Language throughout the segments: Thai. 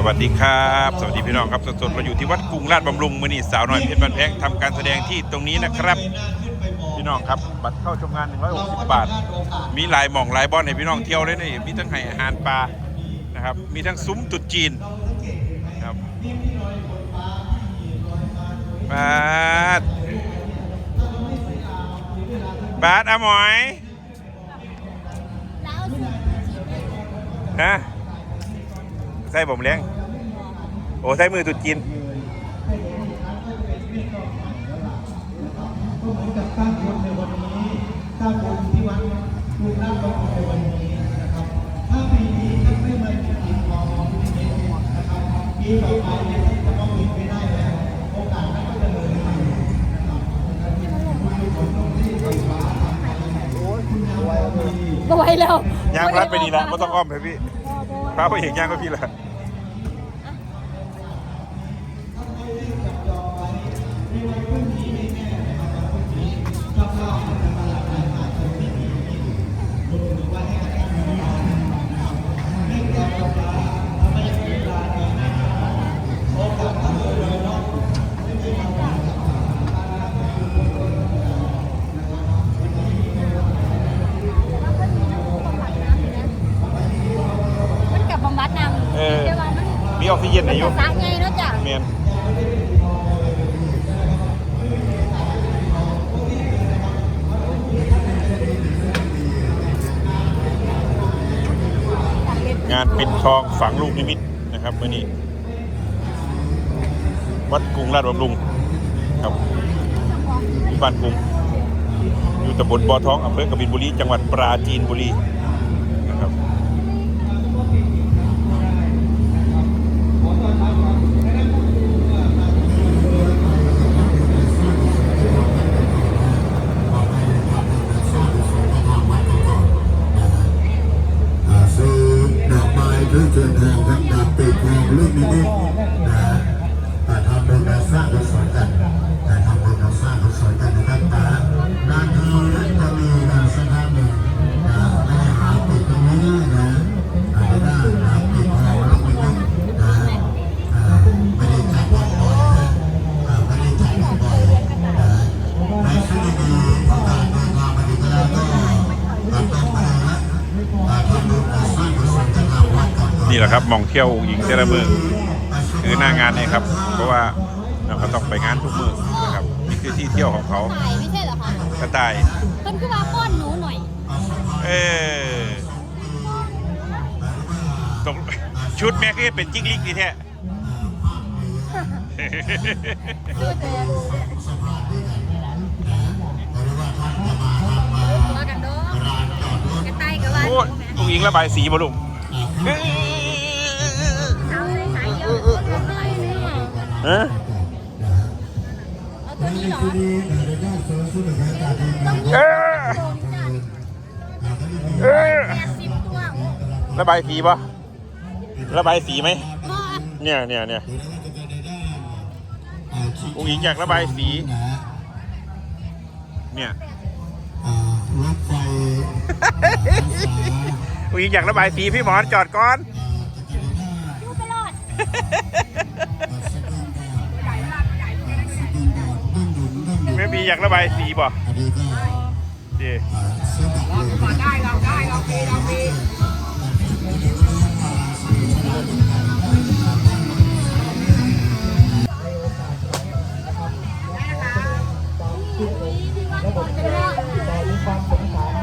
สวัสดีครับ สวัสดีพี่น้องครับสดๆเราอยู่ที่วัดกรุงราชบำรุงมือนี่สาวน้อยเพชรบันแพงทำการแสดงที่ตรงนี้นะครับ พี่น้องครับบัตรเข้าชมงาน 160 บาท มีหลายหม่องหลายบอลให้พี่น้องเที่ยวเลยนี่มีทั้งให้อาหารปลานะครับมีทั้งซุ้มตรุ๊จีนครับบาทบาทอะหมอยฮะ ใส่ผมเลี้ยง โอ้ใส่มือตรุ๊จีนตั้งบนในวันนี้ตั้งบนที่วัดลุงนั่งลงในวันนี้นะครับถ้าปีนี้ท่านไม่มากินของที่นี่นะครับปีต่อไปเนี่ยท่านจะต้องหยุดไม่ได้แล้วโอกาสนั้นก็จะเลยไปนะครับคุณต้องรีบไปฟ้าทำไปโอ้ยคุณยาวดีบ่ไหวแล้วย่างรัดไปดีละไม่ต้องอ้อมไปพี่พ ระไปเห็นย่างก็พี่ละ ออกซิเจนไหนมันอยู่จะสะไงเนาะจ้ะเมียนงานปิดทองฝังลูกนิมิตนะครับวันนี้ วัดกรุงราชบำรุงครับที่บ้านกรุงอยู่ตำบลบ่อทองอำเภอกบินบุรี จังหวัดปราจีนบุรี ม้ นี่แหละครับหมองเที่ยวหญิงแต่ละเมืองคือหน้างานเนี่ยครับ เพราะว่าเราก็ต้องไปงานทุกเมืองนะครับนี่คือที่เที่ยวของเขาตายไม่ใช่เหรอคะกระต่ายเพิ่นคือว่าป้อนหนูหน่อย เออตกชุดแม็กนี่เป็นจิกลิกดีแท้คือแต่ว่ากันเด้อกระต่ายกับว่าโอ้ยลุงอิงระบายสีมาลุง ฮะเอาตัวนี้เหรอเออเออแปดสิบตัวโอ้ระบายสีปะระบายสีไหม พ่อเนี่ยเนี่ยเนี่ยลุงอิงอยากระบายสี เนี่ยรถไฟลุงอิงอยากระบายสีพี่หมอนจอดก่อน ดูไปรอด ไม่มีอยากระบายสีป่ะอันนี้ก็ดีเส้นดับเลยระบบแต่มีความสงสาร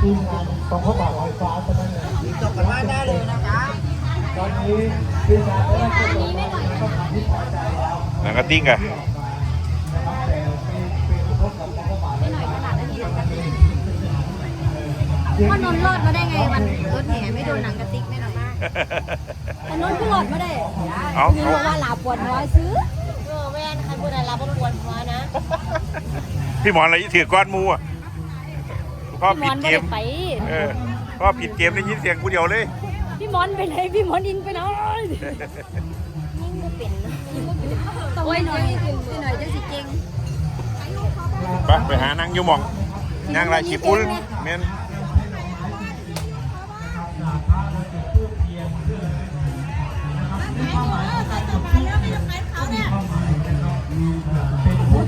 ทีมงานของพระบาทลอยฟ้าเท่านั้นเองจบกันมาได้เลยนะคะตอนนี้ทีมงานได้ก็ลงมาต้องทำที่พอใจแล้วหนังกระติ้งอะ ว่านนท์รอดมาได้ไงวันรถแห่ไม่โดนหนังกระติกแน่นอนมากแต่นนท์ก็รอดมาได้เอามีเอาบอกว่าหลาปวดหัวซื้อเออแม่นใครพูดอะไรลาปวดหัวนะพี่หมอนอะไรถือก้อนหมูอะพ่อพี่มปิอดนเกไม่ได้มไปเออพ่อปิดเกมได้ยินเสียงกูเดียวเลย พี่มอนไปไหนพี่มอนอินไปไหนยิ่งก็เป็นนะต้องไปหน่อยไปหน่อยจะสิเก่งไปไปหานางอยูหมองนางไรขี้ปุ้นเมน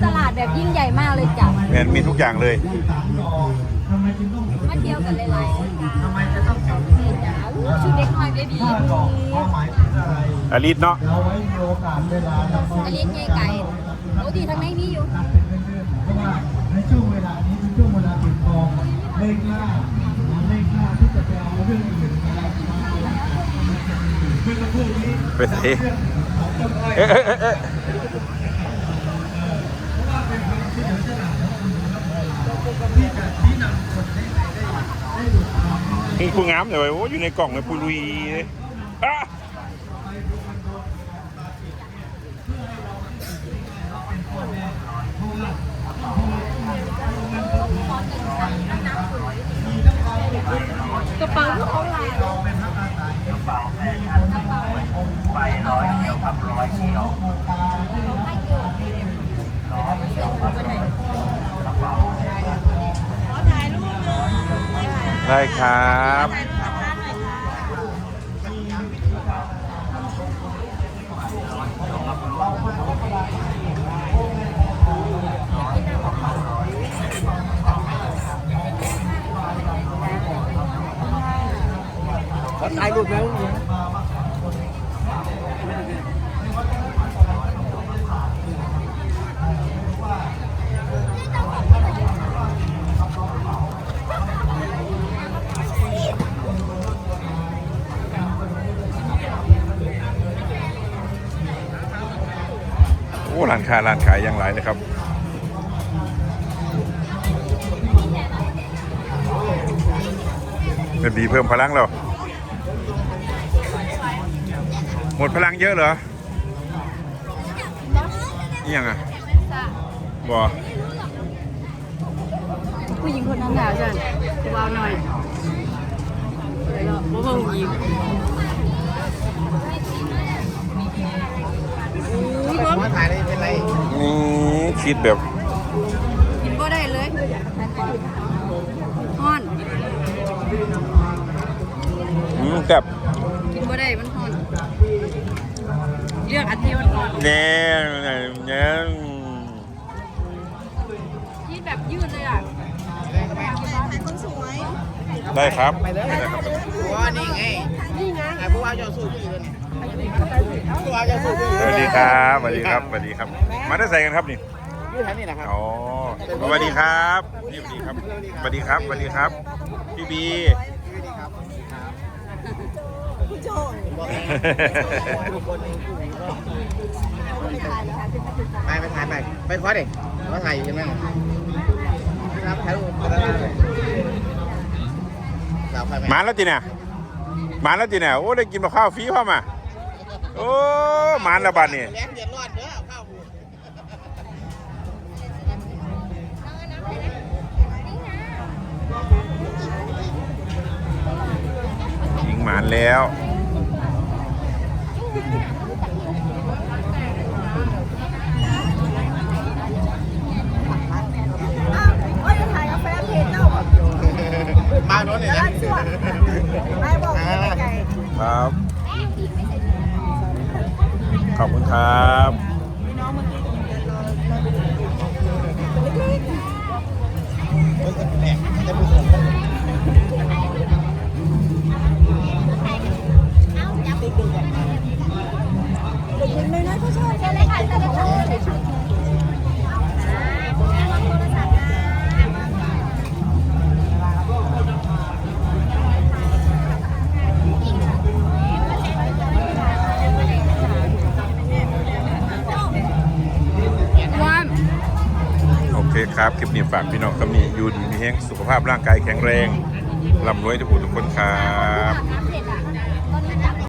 ตลาดแบบยิ่งใหญ่มากเลยจ้ะแมนมีทุกอย่างเลย มาเที่ยวกันหลายๆนี่จ้ะอู้ชุดเด็กน้อยเบบีอาลิสเนาะอาลิสใหญ่ไก่โอ้ดีทั้งในนี้อยู่ในช่วงเวลานี้เป็นช่วงเวลาปิดทองเลขล่าเลขล่าที่จะไปเอาเรื่องอื่นมาเป็นพวกนี้ไปไหน เอ๊ะเอ๊ะเอ๊ะนี่ผู้งามเลยเว้ยโอ้อยู่ในกล่องเลยผู้ลุยเลยอะกระเป๋าเขาลาย ขอถ่ายรูปเลยได้ครับถ่ายรูปกับ ค้าร้านขายยังหลายเลยครับเป็นบีเพิ่มพลังแล้วหมดพลังเยอะเหรอนี่ยังอะบอผู้หญิงคนนั้นด่าฉันเบาหน่อยเดี๋ยวเราบ่เบิ่งผู้หญิง นไรนี่คิดแบบกินบ่ได้เลยฮ้อนอืมแบบกินบ่ได้มันฮ้อนเลือกอันที่มันฮ้อนแน่แน่ที่แบบยืดเลยอะถ่ายคนสวยได้ครับไปเลยว่านี่ไง นี่ไงไอ้ผู้ว่าจะสู้ที่อื่นผู้ว่าจะสู้ที่สอื่นวัสดีครับสวัสดีครับสวัสดีครับ มาได้ใส่กันครับนี่นี่แถวนี้นะครับอ๋อสวัสดีครับนี่สวัสดีครับสวัสดีครับสวัสดีครับ พี่บีไปไปถ่ายไปไปคอดิมาถ่ายอยู่ใช่ไหมครับถ่ายรูปกันแล้วเลยเราไปไหมมาแล้วจีเนี่ย มาแล้วจีเนี่ยโอ้ได้กินมาข้าวฟรีพ่อมาโอ้มาแล้วบ้านี่แรงเดือดร้อนเด้อข้าวยิงหมานแล้ว ว่าจะถ่ายกาแฟเพจเจ้า มาโน้นเลยนะ ไอ้บอกไม่ไกล ครับ ขอบคุณครับ ครับคลิปนี้ฝากพี่น้องตำนี้อยู่ดีมีแห้งสุขภาพร่างกายแข็งแรงลำรวยทุกผู้ทุกคนครับ